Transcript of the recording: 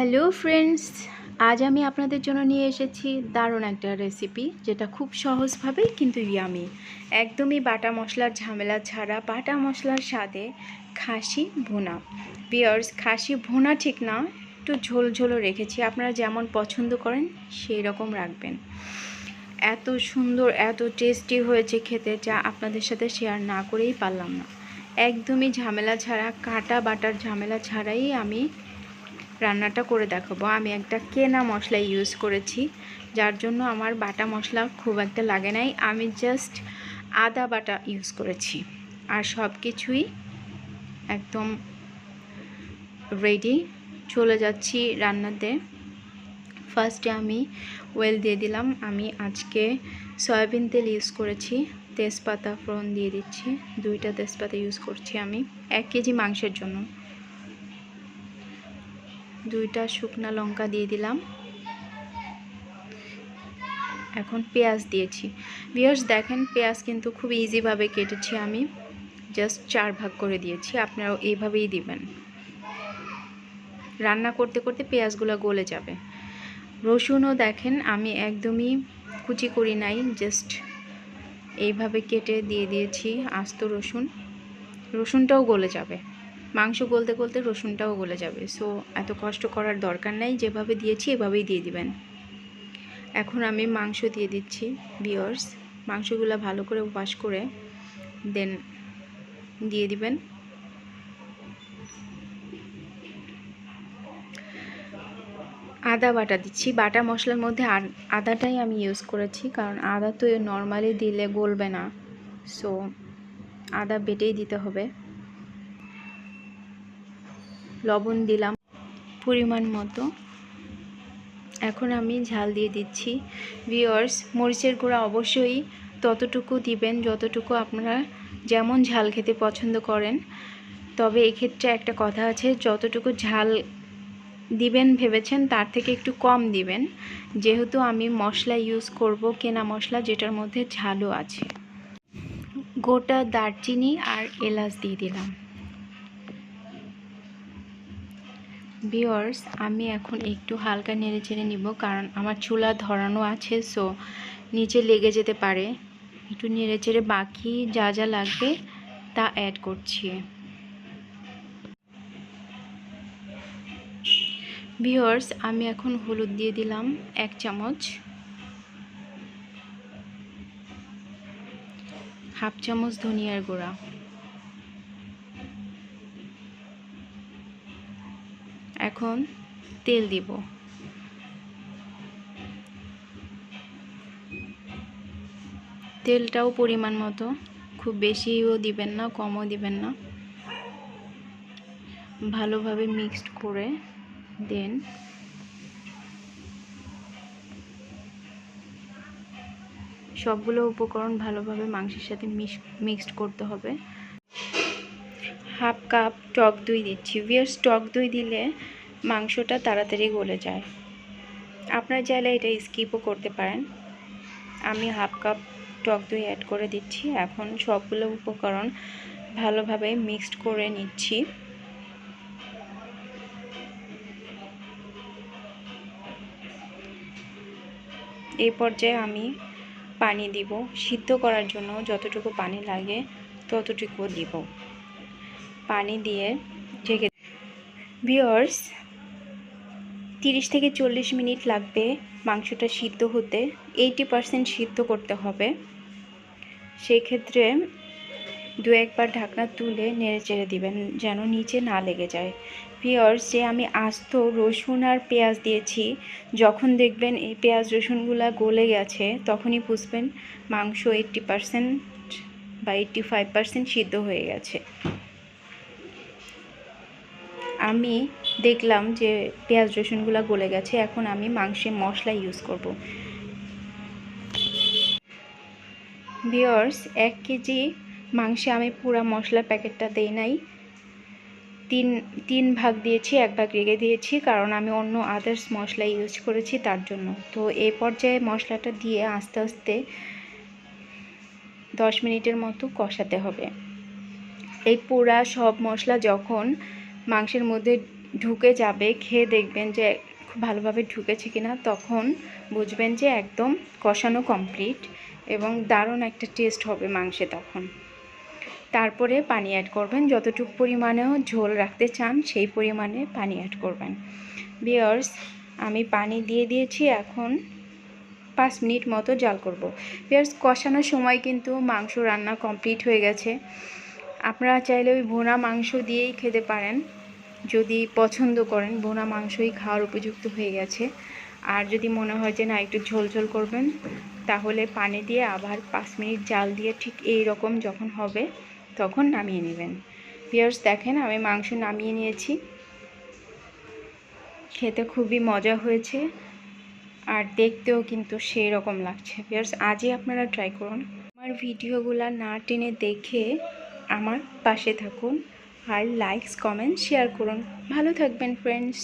Hello friends আজ আমি আপনাদের জন্য নিয়ে এসেছি দারুণ একটা রেসিপি যেটা খুব সহজভাবেই কিন্তু ইয়ামি একদমই বাটা মশলার ঝামেলা ছাড়া বাটা মশলার স্বাদে খাসি ভুনা। বিয়ার্স খাসি ভুনা ঠিক না, একটু ঝোল ঝোলও রেখেছি। আপনারা যেমন পছন্দ করেন, সেই রকম রাখবেন। এত সুন্দর, এত টেস্টি হয়েছে খেতে, যা আপনাদের সাথে শেয়ার না করেই পারলাম না। একদমই ঝামেলা ছাড়া, কাটা বাটার ঝামেলা ছাড়াই আমি রান্নাটা করে দেখাবো। আমি একটা কেনা মশলা ইউজ করেছি, যার জন্য আমার বাটা মশলা খুব একটা লাগে নাই। আমি জাস্ট আদা বাটা ইউজ করেছি। আর সব কিছুই একদম রেডি চলে যাচ্ছি রান্নাতে। ফার্স্টে আমি ওয়েল দিয়ে দিলাম। আমি আজকে সয়াবিন তেল ইউজ করেছি। তেজপাতা ফোড়ন দিয়ে দিচ্ছি। দুইটা তেজপাতা ইউজ করছি আমি। এক কেজি মাংসের জন্য। দুইটা শুকনা লঙ্কা দিয়ে দিলাম। এখন পেঁয়াজ দিয়েছি। বিয়ার্স দেখেন পেঁয়াজ কিন্তু খুব ইজিভাবে কেটেছি আমি। জাস্ট চার ভাগ করে দিয়েছি। আপনারাও এইভাবেই দিবেন। রান্না করতে করতে পেঁয়াজগুলো গলে যাবে। রসুনও দেখেন, আমি একদমই কুচি করি নাই, জাস্ট এইভাবে কেটে দিয়ে দিয়েছি আস্ত রসুন। রসুনটাও গলে যাবে। মাংস গলতে গলতে রসুনটাও গলে যাবে। সো এত কষ্ট করার দরকার নাই। যেভাবে দিয়েছি, এভাবেই দিয়ে দিবেন। এখন আমি মাংস দিয়ে দিচ্ছি বিয়ার্স মাংসগুলো ভালো করে ওয়াশ করে দেন দিয়ে দিবেন। আদা বাটা দিচ্ছি। বাটা মশলার মধ্যে আদাটাই আমি ইউজ করেছি, কারণ আদা তো নর্মালি দিলে গলবে না। সো আদা বেটেই দিতে হবে। লবণ দিলাম পরিমাণ মতো। এখন আমি ঝাল দিয়ে দিচ্ছি। ভিওর্স মরিচের গুঁড়া অবশ্যই ততটুকু দিবেন, যতটুকু আপনারা যেমন ঝাল খেতে পছন্দ করেন। তবে এক্ষেত্রে একটা কথা আছে, যতটুকু ঝাল দিবেন ভেবেছেন, তার থেকে একটু কম দিবেন। যেহেতু আমি মশলা ইউজ করব, কেনা মশলা যেটার মধ্যে ঝালও আছে। গোটা দারচিনি আর এলাচ দিয়ে দিলাম। বিয়র্স আমি এখন একটু হালকা নেড়ে চেড়ে নিব কারণ আমার চুলা ধরানো আছে সো নিচে লেগে যেতে পারে। একটু নেড়ে চেড়ে বাকি যা যা লাগবে তা অ্যাড করছি। ভিওর্স আমি এখন হলুদ দিয়ে দিলাম এক চামচ। হাফ চামচ ধনিয়ার গুঁড়া। এখন তেল দিব। তেলটাও পরিমাণ মতো, খুব বেশিও দিবেন না, কমও দিবেন না। ভালোভাবে মিক্সড করে দেন। সবগুলো উপকরণ ভালোভাবে মাংসের সাথে মিক্সড করতে হবে। হাফ কাপ টক দই দিচ্ছি। ভিয়ার্স টক দই দিলে মাংসটা তাড়াতাড়ি গলে যায়। আপনার চাইলে এটা স্কিপও করতে পারেন। আমি হাফ কাপ টক দই অ্যাড করে দিচ্ছি। এখন সবগুলো উপকরণ ভালোভাবে মিক্সড করে নিচ্ছি। এই পর্যায়ে আমি পানি দিব। সিদ্ধ করার জন্য যতটুকু পানি লাগে ততটুকু দিব। পানি দিয়ে ঢেকে ভিওর্স তিরিশ থেকে চল্লিশ মিনিট লাগবে মাংসটা সিদ্ধ হতে। এইটি পারসেন্ট সিদ্ধ করতে হবে। সেই ক্ষেত্রে দু একবার ঢাকনা তুলে নেড়ে চেড়ে দিবেন যেন নিচে না লেগে যায়। পিওর্স যে আমি আস্ত রসুন আর পেঁয়াজ দিয়েছি, যখন দেখবেন এই পেঁয়াজ রসুনগুলো গলে গেছে, তখনই বুঝবেন মাংস এইট্টি পারসেন্ট বা এইট্টি ফাইভ পারসেন্ট সিদ্ধ হয়ে গেছে। আমি দেখলাম যে পেঁয়াজ রসুনগুলো গলে গেছে, এখন আমি মাংসে মশলা ইউজ করব। বিয়র্স এক কেজি মাংসে আমি পুরা মশলার প্যাকেটটা দেই নাই। তিন তিন ভাগ দিয়েছি, এক ভাগ রেগে দিয়েছি, কারণ আমি অন্য আদার্স মশলা ইউজ করেছি তার জন্য। তো এই পর্যায়ে মশলাটা দিয়ে আস্তে আস্তে দশ মিনিটের মতো কষাতে হবে। এই পুরা সব মশলা যখন মাংসের মধ্যে ঢুকে যাবে, খেয়ে দেখবেন যে খুব ভালোভাবে ঢুকেছে কিনা, তখন বুঝবেন যে একদম কষানো কমপ্লিট এবং দারুণ একটা টেস্ট হবে মাংসে তখন। তারপরে পানি অ্যাড করবেন, যতটুকু পরিমাণেও ঝোল রাখতে চান সেই পরিমাণে পানি অ্যাড করবেন। বিয়ার্স আমি পানি দিয়ে দিয়েছি, এখন পাঁচ মিনিট মতো জাল করব। পেঁয়াজ কষানোর সময় কিন্তু মাংস রান্না কমপ্লিট হয়ে গেছে। আপনারা চাইলে ওই ভুনা মাংস দিয়েই খেতে পারেন। যদি পছন্দ করেন বোনা মাংসই খাওয়ার উপযুক্ত হয়ে গেছে। আর যদি মনে হয় যে না, একটু ঝোল ঝোল করবেন, তাহলে পানি দিয়ে আবার পাঁচ মিনিট জাল দিয়ে ঠিক এই রকম যখন হবে, তখন নামিয়ে নেবেন। পিয়ার্স দেখেন আমি মাংস নামিয়ে নিয়েছি। খেতে খুবই মজা হয়েছে আর দেখতেও কিন্তু সেই রকম লাগছে। পিয়ার্স আজই আপনারা ট্রাই করুন। আমার ভিডিওগুলো না টেনে দেখে আমার পাশে থাকুন। আর লাইকস কমেন্ট শেয়ার করুন। ভালো থাকবেন ফ্রেন্ডস